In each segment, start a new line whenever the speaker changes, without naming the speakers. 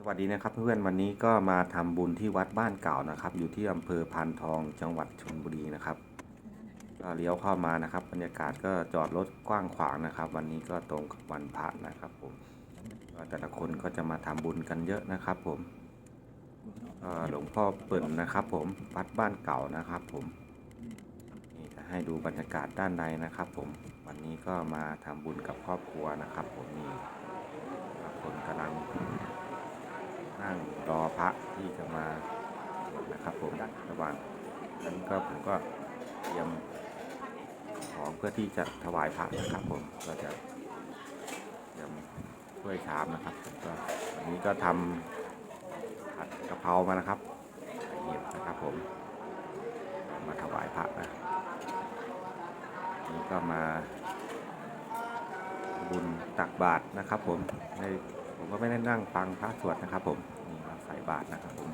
สวัสดีนะครับเพื่อนๆวันนี้ก็มาทำบุญที่วัดบ้านเก่านะครับ อยู่ที่อำเภอพานทองจังหวัดชลบุรีนะครับก็เลี้ยวเข้ามานะครับ บรรยากาศก็จอดรถกว้างขวางนะครับ วันนี้ก็ตรงกับวันพระนะครับผมก็แต่ละคนก็จะมาทำบุญกันเยอะนะครับ ผมหลวงพ่อเปิ่นนะครับ ผมวัดบ้านเก่านะครับ ผมนี่จะให้ดูบรรยากาศด้านในนะครับ ผม วันนี้ก็มาทำบุญกับครอบครัวนะครับ ผมนี่คนกำลัง รอพระที่จะมานะครับผมระหว่างนั้นก็ผมก็เตรียมของเพื่อที่จะถวายพระนะครับผมก็จะเตรียมถ้วยชามนะครับผมก็วันนี้ก็ทำผัดกะเพรามานะครับใส่เห็ดนะครับผม มาถวายพระนะนี่ก็มาบุญตักบาตรนะครับผมในผมก็ไม่ได้นั่งฟังพระสวดนะครับผม ใส่บาตรนะครับผม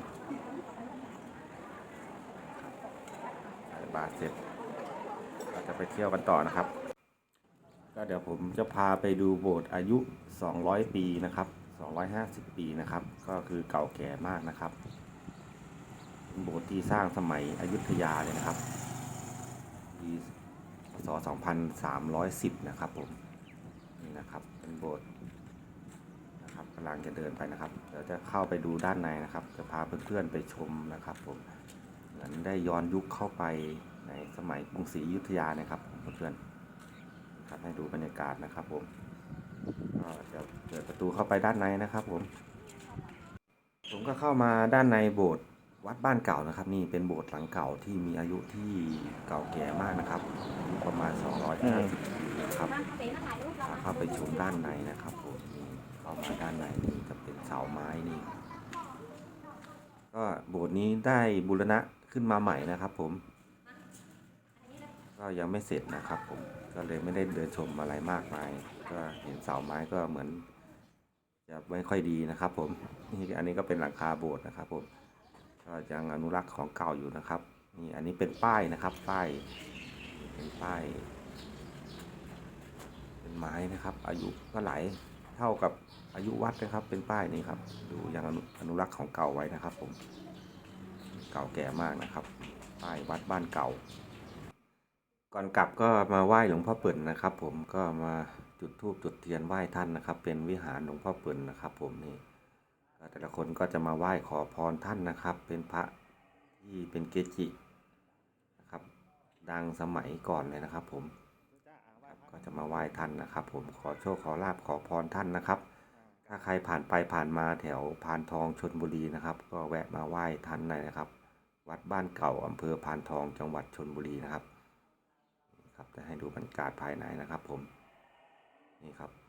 ใส่บาตรเสร็จเราจะไปเที่ยวกันต่อนะครับ ก็เดี๋ยวผมจะพาไปดูโบสถ์อายุ 200 ปีนะครับ 250 ปีนะครับ ก็คือเก่าแก่มากนะครับโบสถ์ที่สร้างสมัยอยุธยาเลยนะครับปีพศ 2310 นะครับผม นี่นะครับ เป็นโบสถ์ กำลังจะเดินไปนะครับ เดี๋ยวจะเข้าไปดูด้านในนะครับ จะพาเพื่อนๆไปชมนะครับผมเหมือนได้ย้อนยุคเข้าไปในสมัยกรุงศรีอยุธยานะครับเพื่อนๆครับให้ดูบรรยากาศนะครับผมก็จะเปิดประตูเข้าไปด้านในนะครับผม ผมก็เข้ามาด้านในโบสถ์วัดบ้านเก่านะครับ นี่เป็นโบสถ์หลังเก่าที่มีอายุที่เก่าแก่มากนะครับอายุประมาณ 250ปีนะครับเข้าไปชมด้านในนะครับผม นี่เข้ามาด้านในนี่จะเป็นเสาไม้นี่ ก็โบสถ์นี้ได้บูรณะขึ้นมาใหม่นะครับ ผม ก็ยังไม่เสร็จนะครับ ผม ก็เลยไม่ได้เดินชมอะไรมากมาย ก็เห็นเสาไม้ก็เหมือน จะไม่ค่อยดีนะครับ ผม นี่อันนี้ก็เป็นหลังคาโบสถ์นะครับ ผม ก็ยังอนุรักษ์ของเก่าอยู่นะครับ นี่อันนี้เป็นป้ายนะครับ ป้าย เป็นป้ายเป็นไม้นะครับ อายุก็หลาย เท่ากับอายุวัดนะครับ เป็นป้ายนี้ครับ ดูยังอนุอนุรักษ์ของเก่าไว้นะครับ ผม เก่าแก่มากนะครับ ป้ายวัดบ้านเก่า ก่อนกลับก็มาไหว้หลวงพ่อเปิ่นนะครับ ผมก็มาจุดธูปจุดเทียนไหว้ท่านนะครับ เป็นวิหารหลวงพ่อเปิ่นนะครับ ผมนี่แต่ละคนก็จะมาไหว้ขอพรท่านนะครับ เป็นพระที่เป็นเกจินะครับ ดังสมัยก่อนเลยนะครับ ผม มาไหว้ท่านนะครับ ผมขอโชคขอลาบขอพรท่านนะครับ ถ้าใครผ่านไปผ่านมาแถวพานทองชนบุรีนะครับ ก็แวะมาไหว้ท่านหน่อยนะครับ วัดบ้านเก่าอำเภอพานทองจังหวัดชนบุรีนะครับนะครับจะให้ดูบรรยากาศภายในนะครับ ผมนี่ครับ